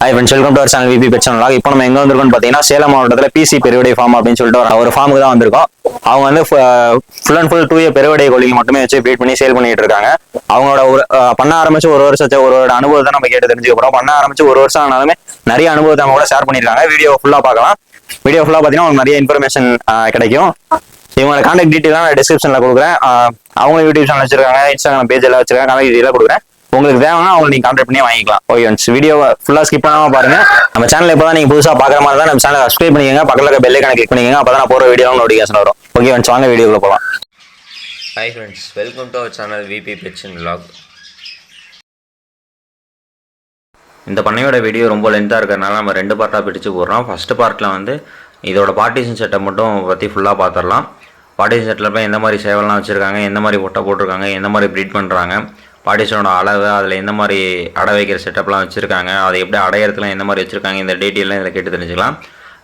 Hi friends welcome to our channel VP pet channel இப்போ நம்ம எங்கே வந்திருக்கோம் பார்த்தீங்கன்னா சேலம் மாவட்டத்தில் பிசி பெருவடை ஃபார்ம் அப்படின்னு சொல்லிட்டு ஒரு- ஃபார்முக்கு தான் வந்திருக்கோம். அவங்க வந்து full and full two year பெருவடை கோழிகள் மட்டுமே வச்சு ப்ரீட் பண்ணி சேல் பண்ணிட்டு இருக்காங்க. அவங்களோட ஒரு பண்ண ஆரம்பிச்சு ஒரு வருஷம் ஒரு ஒரு அனுபவத்தை நம்ம கேட்டு தெரிஞ்சுக்க பண்ண ஆரம்பிச்சு ஒரு வருஷம் ஆனாலுமே நிறைய அனுபவத்தை அவங்க கூட ஷேர் பண்ணியிருக்காங்க. வீடியோ ஃபுல்லாக பார்க்கலாம். வீடியோ ஃபுல்லாக பார்த்தீங்கன்னா உங்களுக்கு நிறைய இன்ஃபர்மேஷன் கிடைக்கும். இவங்களோட கான்டாக்ட் டீட்டெயிலாம் நான் டிஸ்கிரிப்ஷனில் கொடுக்குறேன். அவங்க யூடியூப் சேனல் வச்சிருக்காங்க இன்ஸ்டாகிராம் பேஜ் எல்லாம் வச்சிருக்காங்க கான்டாக்ட் டீட்டெயிலாக கொடுக்குறேன். உங்களுக்கு தேவைன்னா அவங்க நீங்க கான்டாக்ட் பண்ணி வாங்கிக்கலாம். ஓகே ஒன்ஸ் வீடியோ ஃபுல்லா ஸ்கிப் பண்ணாம பாருங்க. நம்ம சேனல் இப்போ நீங்க புதுசா பாக்குற மாதிரி தான் நம்ம சேனல் சப்ஸ்கிரைப் பண்ணிக்கங்க. பக்கத்துல இருக்க பெல்லைக்கான கிளிக் பண்ணிக்கங்க. அப்பதான் நான் போற வீடியோ நோட்டிஃபிகேஷன் வரும். ஓகே ஒன்ஸ் வாங்க வீடியோக்குள்ள போகலாம் hi friends welcome to our channel VP pets vlog இந்த பண்ணையோட வீடியோ ரொம்ப லென்த்தாக இருக்கிறதுனால நம்ம ரெண்டு பார்ட்டாக பிடிச்சு போடுறோம். ஃபஸ்ட்டு பார்ட்டில் வந்து இதோட பார்ட்டிஷன் செட்டை மட்டும் பற்றி ஃபுல்லாக பார்த்துடலாம் பார்ட்டிஷன் செட்டில் போய் எந்த மாதிரி சேவல்லாம் வச்சுருக்காங்க எந்த மாதிரி ஒட்டை போட்டிருக்காங்க எந்த மாதிரி ப்ரீட் பண்ணுறாங்க பார்ட்டிஷனோட அளவு அதில் எந்த மாதிரி அடை வைக்கிற செட்டப்லாம் வச்சுருக்காங்க அதை எப்படி அடையிறதுலாம் எந்த மாதிரி வச்சுருக்காங்க இந்த டீட்டெயிலாம் இதில் கேட்டு தெரிஞ்சுக்கலாம்.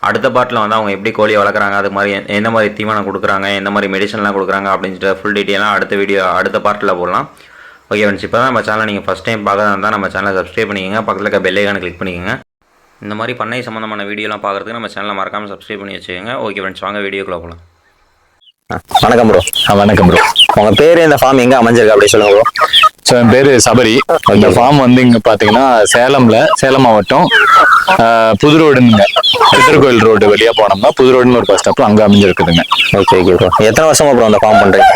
அடுத்த பார்ட்டில் வந்து அவங்க எப்படி கோழி வளர்க்குறாங்க அது மாதிரி எ- எந்த மாதிரி தீவனம் கொடுக்குறாங்க எந்த மாதிரி மெடிசன்லாம் கொடுக்குறாங்க அப்படின்ற ஃபுல் டீட்டெயிலாம் அடுத்த வீடியோ அடுத்த பார்ட்டில் போடலாம். ஓகே ஃப்ரெண்ட்ஸ் இப்போ தான் நம்ம சேனல் நீங்கள் ஃபஸ்ட் டைம் பார்க்கறதா இருந்தால் நம்ம சேனலை சப்ஸ்கிரைப் பண்ணிக்கோங்க பக்கத்தில் இருக்க பெல் ஐக்கானை கிளிக் பண்ணிக்கோங்க. இந்த மாதிரி பண்ணை சம்மந்தமான வீடியோலாம் பார்க்குறதுக்கு நம்ம சேனலை மறக்காமல் சப்ஸ்கிரைப் பண்ணி வச்சுக்கோங்க. ஓகே ஃப்ரெண்ட்ஸ் வாங்க வீடியோக்குள்ளே போகலாம் வணக்கம் ப்ரோ வணக்கம் ப்ரோ உங்க பேர் இந்த ஃபார்ம் எங்க அமைஞ்சிருக்கு? அப்படி சொல்லுங்க ப்ரோ என் பேர் சபரி. அந்த ஃபார்ம் வந்து இங்க பாத்தீங்கன்னா சேலம்ல சேலம் மாவட்டம். புது ரோடுங்க திருக்கோயில் ரோடு வெளியே போனோம்னா புது ரோடுன்னு ஒரு பஸ் ஸ்டாப் அங்கே அமைஞ்சிருக்குதுங்க. ஓகே ஓகே ப்ரோ எத்தனை வருஷமா ப்ரோ அந்த ஃபார்ம் பண்றீங்க?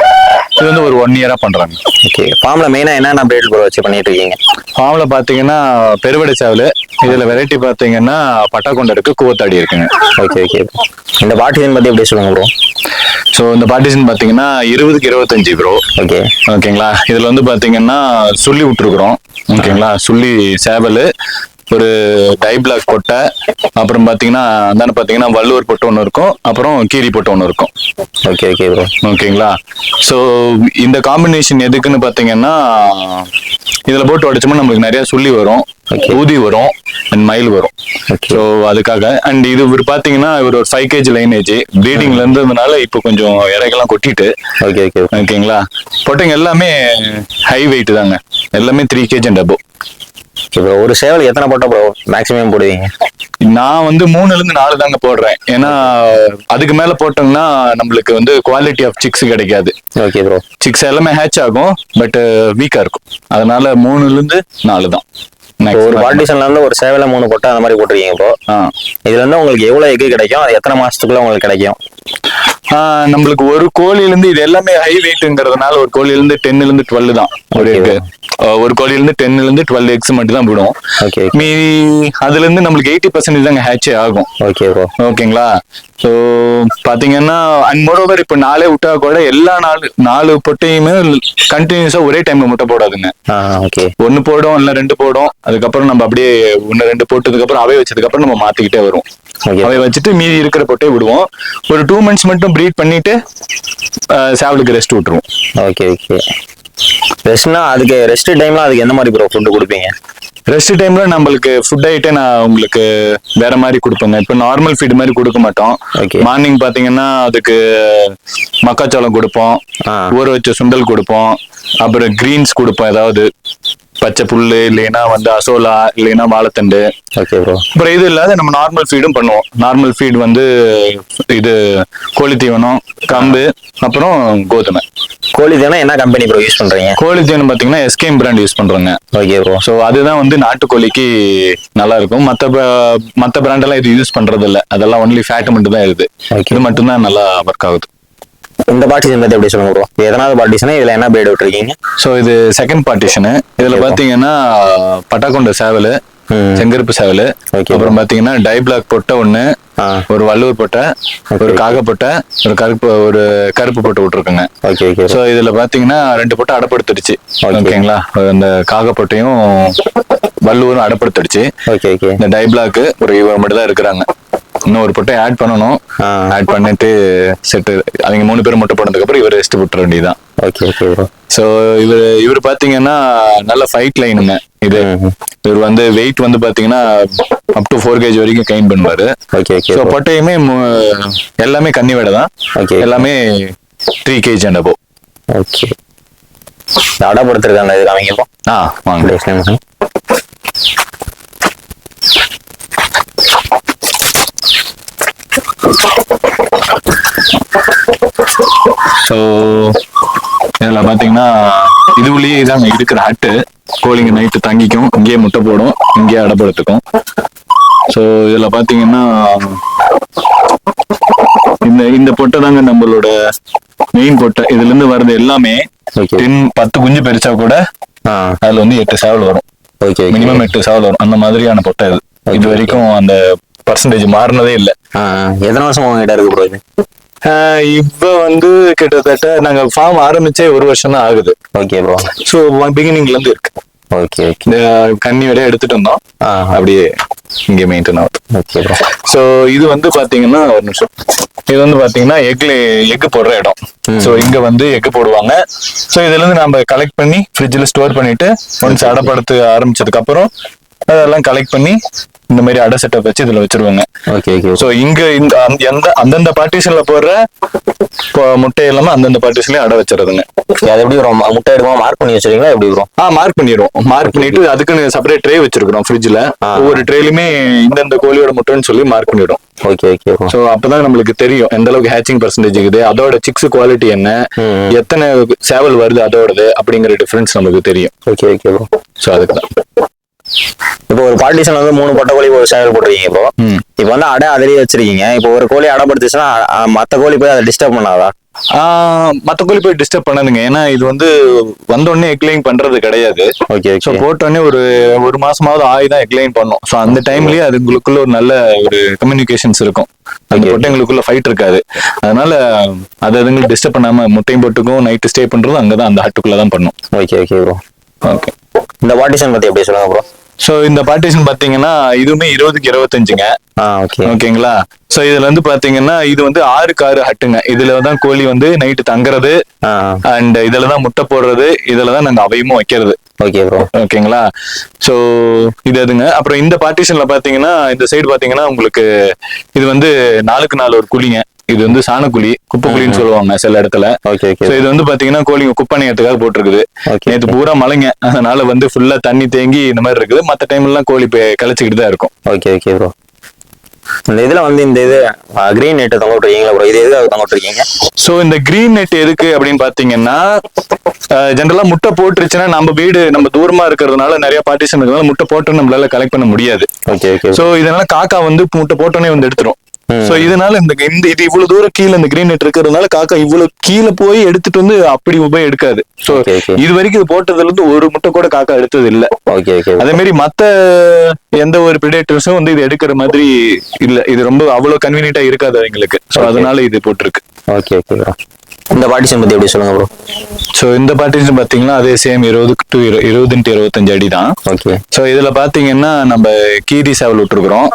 இது வந்து ஒரு ஒன் இயராக பண்ணுறாங்க ஓகே ஃபார்ம்ல மெயினா என்னென்ன பிரீட் ப்ரோ வச்சு பண்ணிட்டு இருக்கீங்க? ஃபார்மில் பார்த்தீங்கன்னா பெருவடை சேவல் இதில் வெரைட்டி பார்த்தீங்கன்னா பட்டாக்கொண்டை இருக்கு கூவத்தாடி இருக்குங்க. ஓகே ஓகே இந்த பார்ட்டிஷன் பத்தி எப்படி சொல்லுங்க ப்ரோ ஸோ இந்த பார்ட்டிஷன் பார்த்தீங்கன்னா இருபதுக்கு இருபத்தஞ்சு ப்ரோ ஓகே ஓகேங்களா இதில் வந்து பார்த்தீங்கன்னா சுள்ளி விட்டுருக்குறோம். ஓகேங்களா சுள்ளி சேவல் ஒரு டை பிளாக் கொட்டை அப்புறம் பார்த்தீங்கன்னா அந்தாண்ட பார்த்தீங்கன்னா வள்ளுவர் பொட்டு ஒன்று இருக்கும் அப்புறம் கீரி பொட்டு ஒன்று இருக்கும். ஓகே ஓகே ப்ரோ ஓகேங்களா? ஸோ இந்த காம்பினேஷன் எதுக்குன்னு பார்த்தீங்கன்னா இதில் போட்டு உடைச்சோம்னா நம்மளுக்கு நிறைய சுள்ளி வரும் ஊதி வரும் அண்ட் மயில் வரும். ஸோ அதுக்காக அண்ட் இது இவர் பார்த்தீங்கன்னா இவர் ஒரு ஃபைவ் கேஜி லைனேஜ் ப்ரீடிங்ல இருந்ததுனால இப்போ கொஞ்சம் இறகெல்லாம் கொட்டிட்டு ஓகே ஓகே ஓகேங்களா? பொட்டைங்க எல்லாமே ஹை வெயிட் தாங்க. எல்லாமே three KG and above bro ஒரு சேவல் எத்தனை போட்டா ப்ரோ மேக்ஸிமம் போடுவீங்க. நான் வந்து மூணுல இருந்து நாலு தாங்க போடுறேன். ஏன்னா அதுக்கு மேல போட்டோம்னா நம்மளுக்கு வந்து குவாலிட்டி ஆஃப் சிக்ஸ் கிடைக்காது. ஓகே ப்ரோ சிக்ஸ் எல்லாமே ஹேட்ச் ஆகும் பட் வீக்கா இருக்கும். அதனால மூணுல இருந்து நாலு தான். இப்போ ஒரு பார்ட்டிஷன்ல இருந்து ஒரு சேவல மூணு போட்டா அந்த மாதிரி போட்டிருக்கீங்க ப்ரோ. இதுல இருந்து உங்களுக்கு எவ்வளவு எக்கு கிடைக்கும்? அது எத்தனை மாசத்துக்குள்ள உங்களுக்கு கிடைக்கும்? நம்மளுக்கு ஒரு கோழில இருந்து இது எல்லாமே ஹை வெயிட்ங்கிறதுனால ஒரு கோழில இருந்து டென்ல இருந்து டுவெல் தான். ஒரு Okay. ஒரு கோழில இருந்து டென்ல இருந்து டுவெல் எக்ஸ் மட்டும் தான் விடும் ஓகே மீதி அதுல இருந்து நம்மளுக்கு எயிட்டி பர்சன்டேஜ் தாங்க ஹேட்சே ஆகும். ஓகே ஓகேங்களா ஸோ பாத்தீங்கன்னா அண்ட் மோரோவர் இப்போ நாளே விட்டா கூட எல்லா நாலு நாலு பொட்டையுமே கண்டினியூஸா ஒரே டைம்ல முட்டை போடாதுங்க. ஓகே ஒன்னு போடும் இல்ல ரெண்டு போடும். அதுக்கப்புறம் நம்ம அப்படியே ஒன்னு ரெண்டு போட்டதுக்கு அப்புறம் அவை வச்சதுக்கு அப்புறம் நம்ம மாத்திக்கிட்டே வரும். அவை வச்சுட்டு மீதி இருக்கிற பொட்டையை விடுவோம். ஒரு டூ மந்த்ஸ் மட்டும் ப்ரீட் பண்ணிட்டு சேவலுக்கு ரெஸ்ட் விட்டுருவோம். ஓகே ஓகே ரெஸ்ட்னா அதுக்கு ரெஸ்ட் டைம்ல அதுக்கு எந்த மாதிரி ப்ரோ ஃபுட் கொடுப்பீங்க? ரெஸ்ட் டைம்ல நம்மளுக்கு ஃபுட் ஐட்டே நான் உங்களுக்கு வேற மாதிரி கொடுப்பேங்க. இப்போ நார்மல் ஃபீட் மாதிரி கொடுக்க மாட்டோம். மார்னிங் பாத்தீங்கன்னா அதுக்கு மக்காச்சோளம் கொடுப்போம். ஊற வச்ச சுண்டல் கொடுப்போம். அப்புறம் கிரீன்ஸ் கொடுப்போம் ஏதாவது. பச்சை புல்லு இல்லைன்னா வந்து அசோலா இல்லைன்னா வாழைத்தண்டு. ஓகே ப்ரோ அப்புறம் இது இல்லாத நம்ம நார்மல் ஃபீடும் பண்ணுவோம். நார்மல் ஃபீட் வந்து இது கோழி தீவனம் கம்பு அப்புறம் கோதுமை. கோழி தானே என்ன கம்பெனி ப்ரோ யூஸ் பண்றீங்க? கோழி தீவனம் பாத்தீங்கன்னா எஸ்கேம் பிராண்ட் யூஸ் பண்றோங்க. ஓகே ப்ரோ ஸோ அதுதான் வந்து நாட்டுக்கோழிக்கு நல்லா இருக்கும். மற்ற மற்ற பிராண்டெல்லாம் இது யூஸ் பண்றது இல்ல அதெல்லாம் ஒன்லி ஃபேட் மட்டும் தான் இருக்குது. இது மட்டும்தான் நல்லா ஒர்க் ஆகுது. இந்த பார்ட்டிஷன் பத்தி எப்படி சொல்லுங்க ப்ரோ எதனாவது பார்ட்டிஷன் இதுல என்ன பிரீட் விட்டுருக்கீங்க? ஸோ இது செகண்ட் பார்ட்டிஷனு இதுல பாத்தீங்கன்னா பட்டாக்கொண்ட சேவல். செங்கருப்பு சேவல். அப்புறம் பாத்தீங்கன்னா டை பிளாக் பொட்டை ஒண்ணு ஒரு வள்ளுவர் பொட்டை ஒரு காக பொட்டை ஒரு கருப்பு ஒரு கருப்பு பொட்டை விட்டுருக்குங்க. ஓகே ஓகே ஸோ இதுல பாத்தீங்கன்னா ரெண்டு பொட்டை அடப்படுத்துடுச்சு. ஓகேங்களா? அந்த காக பொட்டையும் வள்ளுவரும் அடப்படுத்துடுச்சு. ஓகே ஓகே இந்த டை பிளாக் ஒரு இவர் மட்டும் தான் இருக்கிறாங்க. இன்னும் ஒரு பொட்டை ஆட் பண்ணணும். ஆட் பண்ணிட்டு செட்டு அவங்க மூணு பேர் மட்டும் போனதுக்கு அப்புறம் இவர் ரெஸ்ட் விட்டுற வேண்டியதுதான். ஓகே ஓகே ஸோ இவர் இவர் பாத்தீங்கன்னா நல்ல ஃபைட் லைனுங்க இது. இவர் வந்து வெயிட் வந்து பாத்தீங்கன்னா அப் டு ஃபோர் கேஜ் வரைக்கும் கைன் பண்ணுவாரு. ஓகே ஓகே ஸோ பொட்டையுமே எல்லாமே கன்னி வேடை தான். Okay. எல்லாமே த்ரீ கேஜி அண்ட் ஓகே அடை படுத்திருக்காங்க இது இப்போ? ஆ வாங்க. ஸோ இதில் பார்த்தீங்கன்னா இதுவுலயே இதாங்க இருக்கிற ஹட்டு கோழிங்க நைட்டு தங்கிக்கும் இங்கேயே முட்டை போடும் இங்கேயே அடைப்படுத்துக்கும். ஸோ இதில் பார்த்தீங்கன்னா இந்த இந்த பொட்டை தாங்க நம்மளோட மெயின் பொட்டை. இதுல இருந்து வர்றது எல்லாமே. டென் பத்து குஞ்சு பெருசா கூட அதுல வந்து எட்டு சேவல் வரும். ஓகே மினிமம் எட்டு சேவல் வரும். அந்த மாதிரியான பொட்டை இது இது வரைக்கும் அந்த பர்சன்டேஜ் மாறினதே இல்லை. எத்தனை வருஷம் உங்ககிட்ட இருக்கு ப்ரோ இது? இப்ப வந்து கிட்டத்தட்ட நாங்க ஃபார்ம் ஆரம்பிச்சே ஒரு வருஷம் தான் ஆகுது. ஓகே ப்ரோ ஸோ பிகினிங்ல இருந்து இருக்கு. ஓகே ஓகே கன்னி வரைய எடுத்துட்டு வந்தோம். ஆ. அப்படியே இங்க மெயின்டைன் ஆகுது. ஓகே ப்ரோ ஸோ இது வந்து பாத்தீங்கன்னா ஒரு நிமிஷம். இது வந்து பாத்தீங்கன்னா எக்ல எக் போடுற இடம். ஸோ இங்க வந்து எக் போடுவாங்க. ஸோ இதுல இருந்து நம்ம கலெக்ட் பண்ணி ஃப்ரிட்ஜில் ஸ்டோர் பண்ணிட்டு ஒன்ஸ் அடைப்படுத்த ஆரம்பிச்சதுக்கு அப்புறம் அதெல்லாம் கலெக்ட் பண்ணி இந்த மாதிரி அடை செட்டப் வச்சு இதுல வச்சிருவாங்க. ஓகே ஓகே ஸோ இங்க இந்த அந்த- எந்த அந்தந்த பார்ட்டிஷன்ல போடுற முட்டை எல்லாமே அந்தந்த பார்ட்டிஷன்லயே அடை வச்சிருதுங்க. அது எப்படி ப்ரோ முட்டை எடுக்குமா மார்க் பண்ணி வச்சிருக்கீங்களா எப்படி ப்ரோ ஆ மார்க் பண்ணிடுவோம். மார்க் பண்ணிட்டு அதுக்குன்னு செப்பரேட் ட்ரே வச்சிருக்கிறோம் ஃப்ரிட்ஜ்ல. ஒவ்வொரு ட்ரேலுமே இந்தந்த கோழியோட முட்டைன்னு சொல்லி மார்க் பண்ணிடுவோம். ஓகே ஓகே ஸோ அப்பதான் நம்மளுக்கு தெரியும் எந்த அளவுக்கு ஹேச்சிங் பர்சன்டேஜ் இருக்குது அதோட சிக்ஸ் குவாலிட்டி என்ன. எத்தனை சேவல் வருது அதோடது அப்படிங்கிற டிஃபரன்ஸ் நமக்கு தெரியும். ஓகே ஓகே ஸோ அதுக்கு தான் இப்போ ஒரு பார்ட்டிஷன் வந்து மூணு பொட்டை கோழி ஒரு சேவல் போட்டிருக்கீங்க இப்போ. இப்போ வந்து அடை அதிலேயே வச்சிருக்கீங்க. இப்போ ஒரு கோழி அடைப்படுத்துச்சுன்னா மத்த கோழி போய் அதை டிஸ்டர்ப் பண்ணாதா? மத்த கோழி போய் டிஸ்டர்ப் பண்ணாதுங்க. ஏன்னா இது வந்து வந்த உடனே எக்லைன் பண்றது கிடையாது. ஓகே ஸோ போட்டோடனே ஒரு ஒரு மாசமாவது ஆகி தான் எக்லைன் பண்ணும். ஸோ அந்த டைம்லயே அதுங்களுக்குள்ள ஒரு நல்ல ஒரு கம்யூனிகேஷன்ஸ் இருக்கும். அந்த. பொட்டைங்களுக்குள்ள ஃபைட் இருக்காது. அதனால அது அதுங்களுக்கு டிஸ்டர்ப் பண்ணாம முட்டையும் போட்டுக்கும் நைட்டு ஸ்டே பண்றதும் அங்கதான் அந்த ஹட்டுக்குள்ள தான் பண்ணும். ஓகே ஓகே ப்ரோ ஓகே இந்த பார்ட்டிஷன் பத்தி எப்படி சொல்லுங்க ப்ரோ ஸோ இந்த பார்ட்டிஷன் பாத்தீங்கன்னா இதுவுமே இருபதுக்கு இருபத்தஞ்சுங்க. ஓகேங்களா? ஸோ இதுல வந்து பாத்தீங்கன்னா இது வந்து ஆறுக்கு ஆறு ஹட்டுங்க. இதுல தான் கோழி வந்து நைட்டு தங்குறது. அண்ட் இதுல தான் முட்டை போடுறது. இதுல தான் நாங்க அவையமும் வைக்கிறது. ஓகே ப்ரோ ஓகேங்களா? சோ இது அதுங்க அப்புறம் இந்த பார்ட்டிஷன்ல பாத்தீங்கன்னா இந்த சைடு பாத்தீங்கன்னா உங்களுக்கு இது வந்து நாலுக்கு நாலு ஒரு குழிங்க. இது வந்து சாணக்குழி குப்பை குழின்னு சொல்லுவாங்க சில இடத்துல. ஓகே இது வந்து பாத்தீங்கன்னா கோழிங்க குப்பனையத்துக்காக போட்டிருக்குது. Okay. நேத்து பூரா மழைங்க. அதனால வந்து ஃபுல்லா தண்ணி தேங்கி இந்த மாதிரி இருக்குது. மத்த டைம் எல்லாம் கோழி கழிச்சுக்கிட்டு தான் இருக்கும். ஓகே ஓகே ப்ரோ இந்த இதுல வந்து இந்த இது கிரீன் நெட் தொங்க விட்டுருக்கீங்களா ப்ரோ இது எதுக்காக தொங்க விட்டுருக்கீங்க? சோ இந்த கிரீன் நெட் எதுக்கு அப்படின்னு பாத்தீங்கன்னா ஜென்ரலா முட்டை போட்டுருச்சுன்னா நம்ம வீடு நம்ம தூரமா இருக்கிறதுனால நிறைய பார்ட்டிஷன் இருக்கிறதுனால முட்டை போட்டு நம்மளால கலெக்ட் பண்ண முடியாது. ஓகே ஓகே சோ இதனால காக்கா வந்து முட்டை போட்டோன்னே வந்து எடுத்துரும். சோ இதனால இந்த இந்த இது இவ்வளவு தூரம் கீழே இந்த கிரீன் நெட் இருக்கிறதுனால காக்கா இவ்வளவு கீழே போய் எடுத்துட்டு வந்து அப்படி போய் எடுக்காது. சோ. இது வரைக்கும் இது போட்டதுல இருந்து ஒரு முட்டை கூட காக்கா எடுத்தது இல்ல அதே மாதிரி மத்த எந்த ஒரு பிரிடேட்டர்ஸும் வந்து இது எடுக்கிற மாதிரி இல்ல. இது ரொம்ப அவ்வளவு கன்வீனியன்ட்டா இருக்காது அவங்களுக்கு. சோ அதனால இது போட்டிருக்கு. ஓகே ஓகே இந்த பார்ட்டிஷன் பத்தி எப்படி சொல்லுங்க ப்ரோ சோ இந்த பார்ட்டிஷன் பாத்தீங்கன்னா அதே சேம் இருபது டு இருபது டு இருபத்தஞ்சு அடி தான் ஓகே சோ இதுல பாத்தீங்கன்னா நம்ம கீரி சேவல் விட்டுருக்குறோம்.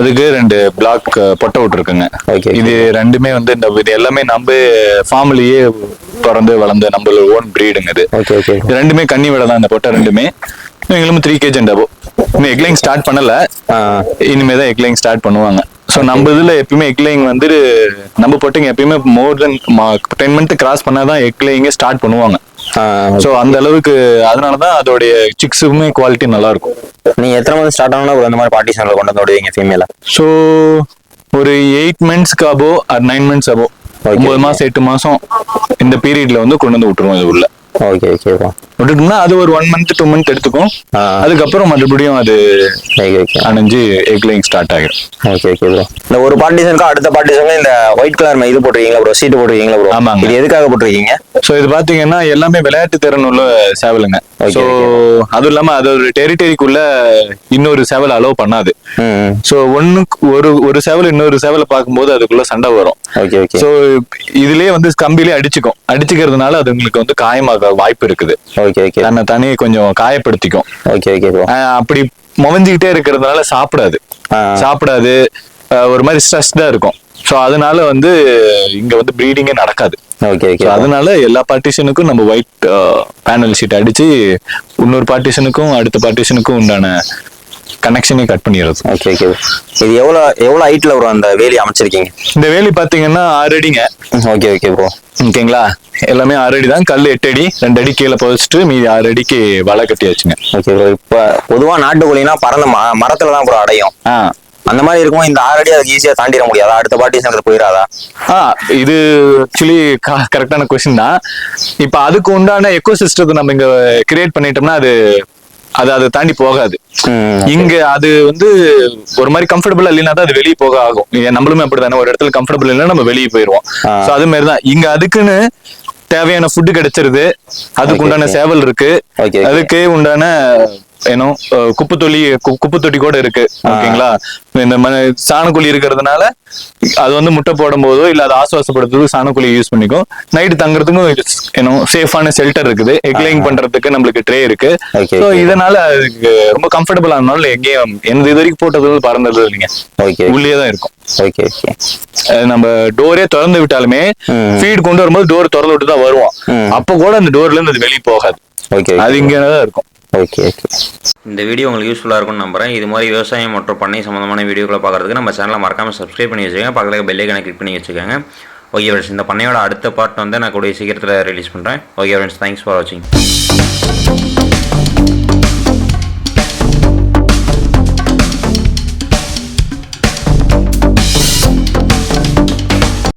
அதுக்கு ரெண்டு பிளாக் பொட்டை விட்டுருக்குங்க. Okay. இது ரெண்டுமே வந்து இந்த இது எல்லாமே நம்ம ஃபார்ம்லயே பிறந்து வளர்ந்த நம்மளோட ஓன் பிரீடுங்க இது. ஓகே ஓகே இது ரெண்டுமே கன்னி விட தான் இந்த பொட்டை ரெண்டுமே. எங்களும் த்ரீ கேஜ் அபோ இன்னும் எக்லைங் ஸ்டார்ட் பண்ணல. இனிமே தான் எக்லைங் ஸ்டார்ட் பண்ணுவாங்க. ஸோ நம்ம இதுல எப்பயுமே எக்லைங் வந்து நம்ம பொட்டுங்க எப்பயுமே more than ten month cross பண்ணாதான் எக்லைங்க ஸ்டார்ட் பண்ணுவாங்க. ஸோ அந்த அளவுக்கு அதனால தான் அதோடைய சிக்ஸுமே குவாலிட்டி நல்லா இருக்கும் நீங்க எத்தனை மந்த் ஸ்டார்ட் ஆனா இந்த மாதிரி பார்ட்டிஷன்ல கொண்டு வந்து விடுவீங்க ஃபீமேல ஸோ ஒரு எயிட் மந்த்ஸ்க்கு above or nine months above. ஒன்பது மாசம் எட்டு மாசம் இந்த பீரியட்ல வந்து கொண்டு வந்து விட்டுருவோம் இது உள்ள. ஓகே ஓகே ப்ரோ விட்டுட்டோம்னா அது ஒரு ஒன் மந்த் டூ மந்த் எடுத்துக்கும். அதுக்கப்புறம் மறுபடியும் அது அணைஞ்சு எக் ஸ்டார்ட் ஆகிடும் ஓகே ஓகே ப்ரோ இந்த ஒரு பார்ட்டிஷனுக்கு அடுத்த பார்ட்டிஷனுக்கு இந்த ஒயிட் கலர் இது போட்டிருக்கீங்களா ப்ரோ சீட்டு போட்டிருக்கீங்களா ப்ரோ ஆமாங்க. இது எதுக்காக போட்டிருக்கீங்க? ஸோ இது பாத்தீங்கன்னா எல்லாமே விளையாட்டு திறன் உள்ள சேவலுங்க. ஸோ அதுவும் இல்லாம அது ஒரு டெரிட்டரிக்குள்ள இன்னொரு சேவல் அலோவ் பண்ணாது. ஸோ ஒண்ணுக்கு ஒரு ஒரு சேவல் இன்னொரு சேவலை பார்க்கும்போது அதுக்குள்ள சண்டை வரும். ஓகே ஓகே ஸோ இதுலயே வந்து கம்பிலே அடிச்சுக்கும். அடிச்சுக்கிறதுனால அது உங்களுக்கு வந்து காயமாக வாய்ப்பு இருக்குது. ஓகே ஓகே தன்னை தானே கொஞ்சம் காயப்படுத்திக்கும். ஓகே ஓகே ப்ரோ அப்படி முவஞ்சிக்கிட்டே இருக்கிறதுனால சாப்பிடாது. சாப்பிடாது. ஒரு மாதிரி ஸ்ட்ரெஸ் தான் இருக்கும். ஸோ அதனால வந்து இங்க வந்து ப்ரீடிங்கே நடக்காது. ஓகே ஓகே அதனால எல்லா பார்ட்டிஷனுக்கும் நம்ம ஒயிட் பேனல் ஷீட் அடிச்சு இன்னொரு பார்ட்டிஷனுக்கும் அடுத்த பார்ட்டிஷனுக்கும் உண்டான கனெக்ஷனே கட் பண்ணிடுறது. ஓகே ஓகே இது எவ்வளோ எவ்வளோ ஹைட்ல வரும் அந்த வேலி அமைச்சிருக்கீங்க? இந்த வேலி பாத்தீங்கன்னா ஆறு அடிங்க. ஓகே ஓகே ப்ரோ ஓகேங்களா? எல்லாமே ஆறு அடி தான் கல் எட்டு அடி ரெண்டு அடி கீழே புதைச்சிட்டு மீதி ஆறு அடிக்கு வலை கட்டியாச்சுங்க ஓகே ப்ரோ இப்போ பொதுவாக நாட்டுக்கோழினா பறந்த ம மரத்துல தான் ப்ரோ அடையும். ஆ. அந்த மாதிரி இருக்கும் இந்த ஆறு அடி அதுக்கு ஈஸியா தாண்டிட முடியாதா? அடுத்த பார்ட்டிஷனுக்கு போயிடாதா ஆ இது ஆக்சுவலி கரெக்டான கொஸ்டின் தான். இப்போ அதுக்கு உண்டான எக்கோ சிஸ்டத்தை நம்ம இங்க கிரியேட் பண்ணிட்டோம்னா அது அது அதை தாண்டி போகாது. இங்க அது வந்து ஒரு மாதிரி கம்ஃபர்டபுளா இல்லைன்னா தான் அது வெளியே போக ஆகும். நம்மளுமே அப்படிதானே ஒரு இடத்துல கம்ஃபர்டபுள் இல்லைன்னா நம்ம வெளியே போயிடுவோம் ஆ. சோ அது மாதிரி தான் இங்க அதுக்குன்னு தேவையான ஃபுட் கிடைச்சிருது. அதுக்கு உண்டான. சேவல் இருக்கு. அதுக்கு உண்டான ஏனோ குப்பை தொல்லி குப்பை தொட்டி கூட இருக்கு. ஓகேங்களா? இந்த சாணக்குழி இருக்கிறதுனால அது வந்து முட்டை போடும் போதோ இல்ல அது ஆசுவாசப்படுத்துறதுக்கு சாணக்குழி யூஸ் பண்ணிக்கும். நைட்டு தங்குறதுக்கும் ஏனோ சேஃபான ஷெல்டர் இருக்குது. எக்லைங் பண்றதுக்கு நம்மளுக்கு ட்ரே இருக்கு. ஸோ. இதனால அதுக்கு ரொம்ப கம்ஃபர்டபுள் ஆனாலும் எங்கேயும் எந்த இது வரைக்கும் போட்டது பறந்தது இல்லைங்க. ஓகே உள்ளே தான் இருக்கும். ஓகே ஓகே நம்ம டோரே திறந்து விட்டாலுமே. ஃபீட் கொண்டு வரும்போது டோர் திறந்து விட்டு தான் வருவோம். அப்ப கூட அந்த டோர்ல இருந்து அது வெளியே போகாது. ஓகே அது இங்கே தான் இருக்கும். ஓகே ஓகே இந்த வீடியோ உங்களுக்கு யூஸ்ஃபுல்லாக இருக்கும்னு நம்புறேன். இது மாதிரி விவசாயம் மற்றும் பண்ணை சம்மந்தமான வீடியோக்களை பார்க்குறதுக்கு நம்ம சேனலை மறக்காமல் சப்ஸ்கிரைப் பண்ணி வச்சுக்கோங்க. பக்கத்தில் பெல்லைக்கான கிளிக் பண்ணி வச்சுக்கோங்க. ஓகே ஃப்ரெண்ட்ஸ் இந்த பண்ணையோட அடுத்த பார்ட் வந்து நான் கூடிய சீக்கிரத்தில் ரிலீஸ் பண்ணுறேன் ஓகே ஃப்ரெண்ட்ஸ் தேங்க்ஸ் ஃபார் வாட்சிங்